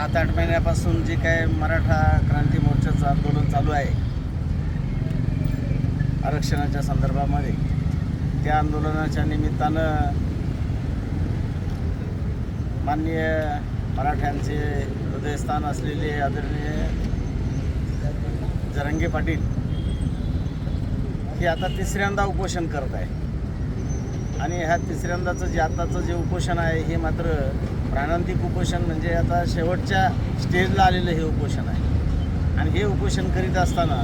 सात आठ महिन्यापासून जे काय मराठा क्रांती मोर्चाचं आंदोलन चालू आहे आरक्षणाच्या संदर्भामध्ये त्या आंदोलनाच्या निमित्तानं माननीय मराठ्यांचे हृदयस्थान असलेले आदरणीय जरंगे पाटील हे आता तिसऱ्यांदा उपोषण करत आहे आणि ह्या तिसऱ्यांदाचं जे आताचं जे उपोषण आहे हे मात्र प्राणांतिक उपोषण म्हणजे आता शेवटच्या स्टेजला आलेलं हे उपोषण आहे. आणि हे उपोषण करीत असताना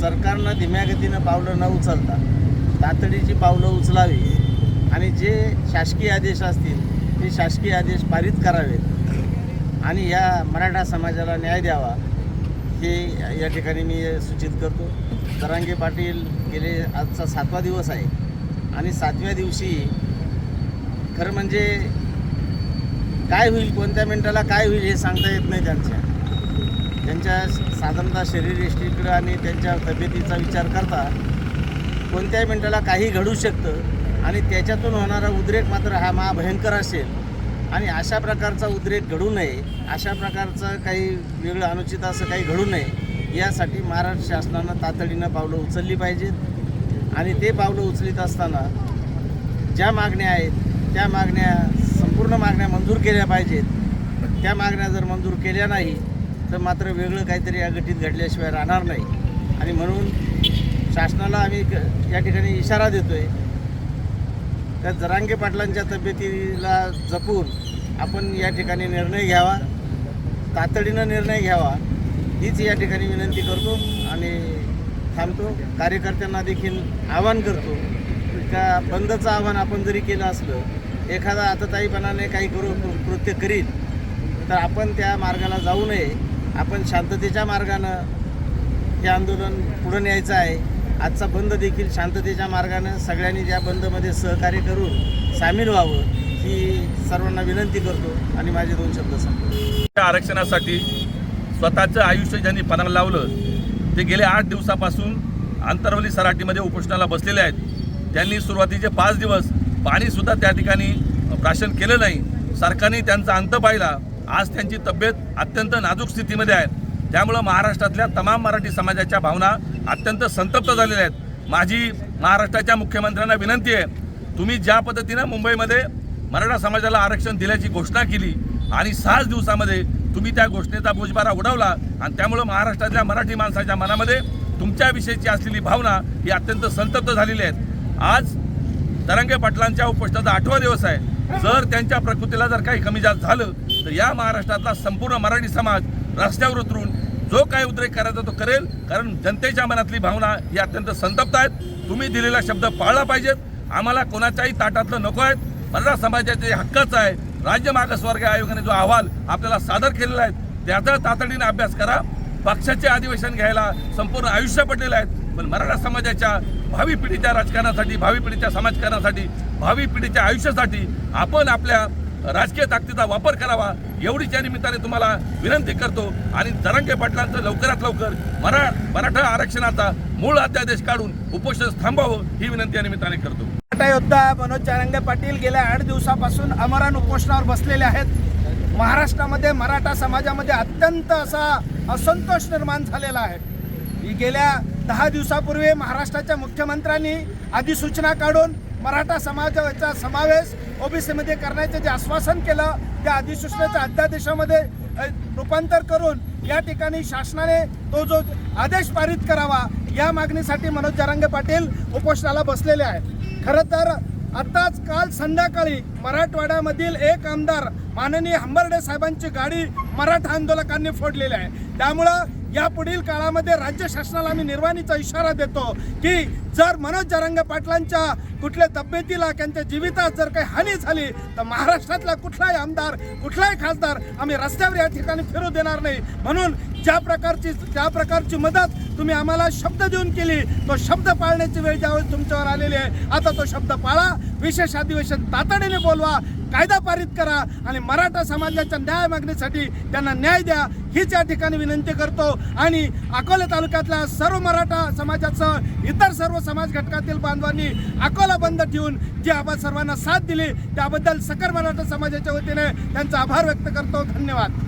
सरकारनं धीम्या गतीनं पावलं न उचलता तातडीची पावलं उचलावी आणि जे शासकीय आदेश असतील ते शासकीय आदेश पारित करावेत आणि या मराठा समाजाला न्याय द्यावा हे या ठिकाणी मी सूचित करतो. तरांगे पाटील गेले आजचा सातवा दिवस आहे. आणि सातव्या दिवशी खरं म्हणजे काय होईल कोणत्या मिनिटाला काय होईल हे सांगता येत नाही त्यांच्या. त्यांच्या साधारणतः शरीर यष्टीकडं आणि त्यांच्या तब्येतीचा विचार करता कोणत्याही मिनिटाला काही घडू शकतं आणि त्याच्यातून होणारा उद्रेक मात्र हा महाभयंकर असेल. आणि अशा प्रकारचा उद्रेक घडू नये अशा प्रकारचं काही वेगळं अनुचित असं काही घडू नये यासाठी महाराष्ट्र शासनानं तातडीनं पावलं उचलली पाहिजेत. आणि ते पावलं उचलीत असताना ज्या मागण्या आहेत त्या मागण्या संपूर्ण मागण्या मंजूर केल्या पाहिजेत. त्या मागण्या जर मंजूर केल्या नाही तर मात्र वेगळं काहीतरी या गटीत घडल्याशिवाय राहणार नाही. आणि म्हणून शासनाला आम्ही क- या ठिकाणी इशारा देतो आहे त्या जरांगे पाटलांच्या तब्येतीला जपून आपण या ठिकाणी निर्णय घ्यावा तातडीनं निर्णय घ्यावा हीच या ठिकाणी विनंती करतो. आणि थांबतो. कार्यकर्त्यांना देखील आवाहन करतो का बंदचं आव्हान आपण जरी केलं असलं एखादा आतताईपणाने काही करू कृत्य करील तर आपण त्या मार्गाला जाऊ नये. आपण शांततेच्या मार्गानं हे आंदोलन पुढं न्यायचं आहे. आजचा बंद देखील शांततेच्या मार्गानं सगळ्यांनी त्या बंदमध्ये सहकार्य करून सामील व्हावं ही सर्वांना विनंती करतो आणि माझे दोन शब्द सांगतो आरक्षणासाठी स्वतःचं आयुष्य ज्यांनी पणाला लावलं ते गेले आठ दिवसापासून आंतरवली सराटीमध्ये उपोषणाला बसलेले आहेत. त्यांनी सुरुवातीचे पाच दिवस पाणीसुद्धा त्या ठिकाणी प्राशन केलं नाही. सरकारने त्यांचा अंत पाहिला. आज त्यांची तब्येत अत्यंत नाजूक स्थितीमध्ये आहे. त्यामुळं महाराष्ट्रातल्या तमाम मराठी समाजाच्या भावना अत्यंत संतप्त झालेल्या आहेत. माझी महाराष्ट्राच्या मुख्यमंत्र्यांना विनंती आहे तुम्ही ज्या पद्धतीनं मुंबईमध्ये मराठा समाजाला आरक्षण दिल्याची घोषणा केली आणि सहाच दिवसामध्ये तुम्ही त्या घोषणेचा बोजबारा उडवला आणि त्यामुळं महाराष्ट्रातल्या मराठी माणसाच्या मनामध्ये तुमच्याविषयीची असलेली भावना ही अत्यंत संतप्त झालेली आहेत. आज तरंगे पाटलांच्या उपोषणाचा आठवा दिवस आहे. जर त्यांच्या प्रकृतीला जर काही कमी जास्त झालं तर या महाराष्ट्रातला संपूर्ण मराठी समाज रस्त्यावर उतरून जो काही उद्रेक करायचा तो करेल. कारण जनतेच्या मनातली भावना ही अत्यंत संतप्त आहेत. तुम्ही दिलेला शब्द पाळला पाहिजेत. आम्हाला कोणाच्याही ताटातलं नको आहेत. मराठा समाजाचे हक्काचं आहे राज्य मागासवर्ग आयोगाने जो अहवाल आपल्याला सादर केलेला आहे त्याचा तातडीने अभ्यास करा. पक्षाचे अधिवेशन घ्यायला संपूर्ण आयुष्य पडलेलं आहे. पण मराठा समाजाच्या भावी पिढीच्या राजकारणासाठी भावी पिढीच्या समाजकारणासाठी भावी पिढीच्या आयुष्यासाठी आपण आपल्या राजकीय ताकदीचा वापर करावा एवढीच या निमित्ताने तुम्हाला विनंती करतो. आणि जरांगे पाटलांचं लवकरात लवकर मरा मराठा आरक्षणाचा मूळ अध्यादेश काढून उपोषण थांबावं ही विनंती या निमित्ताने करतो. मराठा योद्धा मनोज चारंगे पाटील गेल्या आठ दिवसापासून अमरण उपोषणावर बसलेले आहेत. महाराष्ट्रामध्ये मराठा समाजामध्ये अत्यंत असा असंतोष निर्माण झालेला आहे. ही गेल्या दहा दिवसापूर्वी महाराष्ट्राच्या मुख्यमंत्र्यांनी अधिसूचना काढून मराठा समाजाचा समावेश ओबीसीमध्ये करण्याचं जे आश्वासन केलं त्या अधिसूचनेच्या अध्यादेशामध्ये रूपांतर करून या ठिकाणी शासनाने तो जो आदेश पारित करावा या मागणीसाठी मनोज जरांगे पाटील उपोषणाला बसलेले आहेत. खरं तर आत्ताच काल संध्याकाळी मराठवाड्यामधील एक आमदार माननीय हंबर्डे साहेबांची गाडी मराठा आंदोलकांनी फोडलेली आहे. त्यामुळं या पुढील काळामध्ये राज्य शासनाला आम्ही निर्वाणीचा इशारा देतो की जर मनोज जरांगे पाटलांच्या कुठल्या तब्येतीला त्यांच्या जीवितात जर काही हानी झाली तर महाराष्ट्रातला कुठलाही आमदार कुठलाही खासदार आम्ही रस्त्यावर या ठिकाणी फिरू देणार नाही. म्हणून ज्या प्रकारची ज्या प्रकारची मदत तुम्ही आम्हाला शब्द देऊन केली तो शब्द पाळण्याची वेळ ज्यावेळेस तुमच्यावर आलेली आहे आता तो शब्द पाळा. विशेष अधिवेशन तातडीने बोलवा कायदा पारित करा आणि मराठा समाजाच्या न्याय मागणीसाठी त्यांना न्याय द्या. हीच या ठिकाणी विनंती करतो. आणि अकोला तालुक्यातल्या सर्व मराठा समाजाचं इतर सर्व समाज घटकातील बांधवांनी अकोला बंद ठेवून जी आपण सर्वांना साथ दिली त्याबद्दल सकल मराठा समाजाच्या वतीने त्यांचा आभार व्यक्त करतो. धन्यवाद.